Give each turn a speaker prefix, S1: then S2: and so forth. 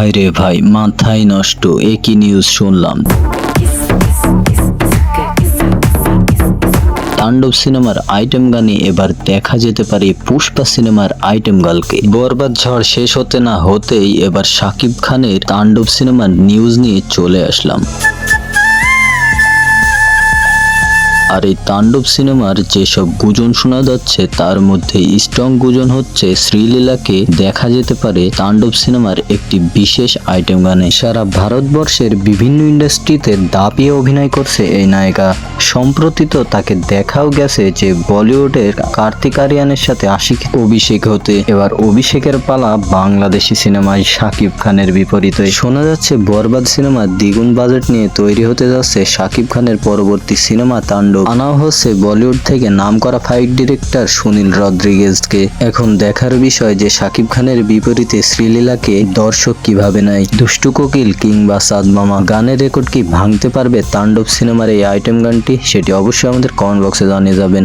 S1: ভাই রে ভাই, মাথায় নষ্ট, একই নিউজ শুনলাম। তাণ্ডব সিনেমার আইটেম গানে এবার দেখা যেতে পারে পুষ্পা সিনেমার আইটেম গালকে। বরবাদ ঝড় শেষ হতে না হতেই এবার শাকিব খানের তাণ্ডব সিনেমার নিউজ নিয়ে চলে আসলাম। আর এই তাণ্ডব সিনেমার যেসব গুজন শোনা যাচ্ছে, তার মধ্যে স্ট্রং গুজন হচ্ছে শ্রীলীলাকে দেখা যেতে পারে তাণ্ডব সিনেমার একটি বিশেষ আইটেম গানে। সারা ভারতবর্ষের বিভিন্ন ইন্ডাস্ট্রিতে দাপিয়ে অভিনয় করছে এই নায়িকা। সম্প্রতি তো তাকে দেখাও গেছে যে বলিউডের কার্তিক আরিয়ানের সাথে আশিক অভিষেক হতে। এবার অভিষেকের পালা বাংলাদেশি সিনেমায় শাকিব খানের বিপরীতে। শোনা যাচ্ছে বরবাদ সিনেমা দ্বিগুণ বাজেট নিয়ে তৈরি হতে যাচ্ছে শাকিব খানের পরবর্তী সিনেমা তাণ্ডব। আনা হচ্ছে বলিউড থেকে নাম করা ফাইট ডিরেক্টর সুনীল রদ্রিগেজকে এখন দেখার বিষয় যে শাকিব খানের বিপরীতে শ্রীলীলাকে দর্শক কীভাবে নেয়, দুষ্টু কোকিল কিংবা সাদ মামা গানের রেকর্ড কি ভাঙতে পারবে তাণ্ডব সিনেমার এই আইটেম গানটি সেটি অবশ্যই আমাদের কমেন্ট বক্সে জানিয়ে যাবেন।